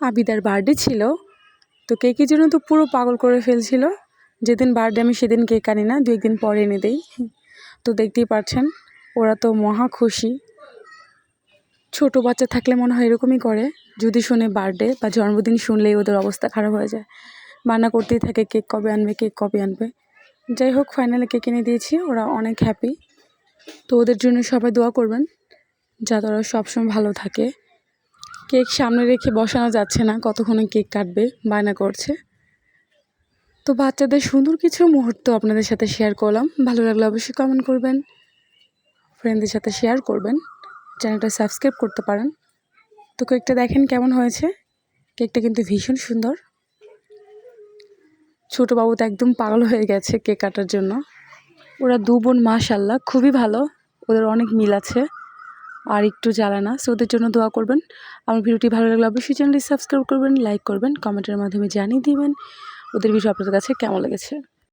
আবিদার birthday ছিল। তো কেকের জন্য তো পুরো পাগল করে ফেলছিল। যেদিন বার্থডে আমি সেদিন কেক আনি না, দু একদিন পরে এনে দেই। তো দেখতেই পাচ্ছেন, ওরা তো মহা খুশি। ছোট বাচ্চা থাকলে মনে হয় এরকমই করে। যদি শুনে বার্থডে বা জন্মদিন শুনলেই ওদের অবস্থা খারাপ হয়ে যায়। বান্না করতেই থাকে কেক কবে আনবে কেক কবে আনবে। যাই হোক ফাইনালি কেক এনে দিয়েছি, ওরা অনেক হ্যাপি তো ওদের জন্য সবাই দোয়া করবেন, যাতে ওরা সবসময় ভালো থাকে। কেক সামনে রেখে বসানো যাচ্ছে না, কতক্ষণে কেক কাটবে, বায়না করছে। তো বাচ্চাদের সুন্দর কিছু মুহূর্ত আপনাদের সাথে শেয়ার করলাম। ভালো লাগলে অবশ্যই কমেন্ট করবেন ফ্রেন্ডদের সাথে শেয়ার করবেন চ্যানেলটা সাবস্ক্রাইব করতে পারেন। তো কেকটা দেখেন কেমন হয়েছে। কেকটা কিন্তু ভীষণ সুন্দর। ছোটো বাবু তো একদম পাগল হয়ে গেছে কেক কাটার জন্য। ওরা দু বোন মাশাল্লাহ খুবই ভালো। ওদের অনেক মিল আছে। আর একটু জ্বালা না। সো ওদের জন্য দোয়া করবেন। আমার ভিডিওটি ভালো লাগলে অবশ্যই চ্যানেলটি সাবস্ক্রাইব করবেন লাইক করবেন, কমেন্টের মাধ্যমে জানিয়ে দিবেন। ওদের ভিডিও আপনাদের কাছে কেমন লেগেছে?